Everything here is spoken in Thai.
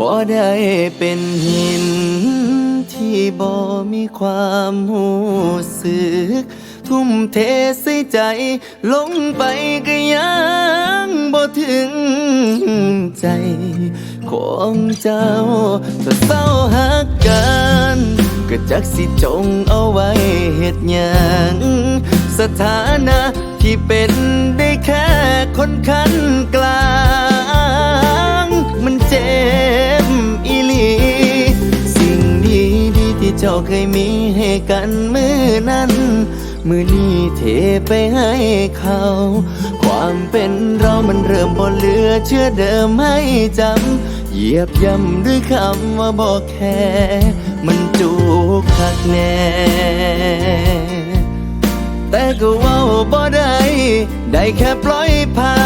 บ่ได้เป็นหิน ที่บ่มีความหูสึก ทุ่มเทใส่ใจ ลงไปก็ยังบ่ถึงใจของเจ้าถ้าเศร้าหักกันก็จักสิจงเอาไว้เหตุยังสถานะที่เป็นได้แค่คนคันกลา จ้าเคยมีให้กันมือนั้น มือนี้เทไปให้เขา ความเป็นเรามันเริ่มบ่เหลือเชื่อเดิมให้จำ เหยียบย่ำด้วยคำว่าบอกแค่ มันจูกคักแน่แต่ก็ว่าบ่ได้ ได้แค่ปล่อยผ่าน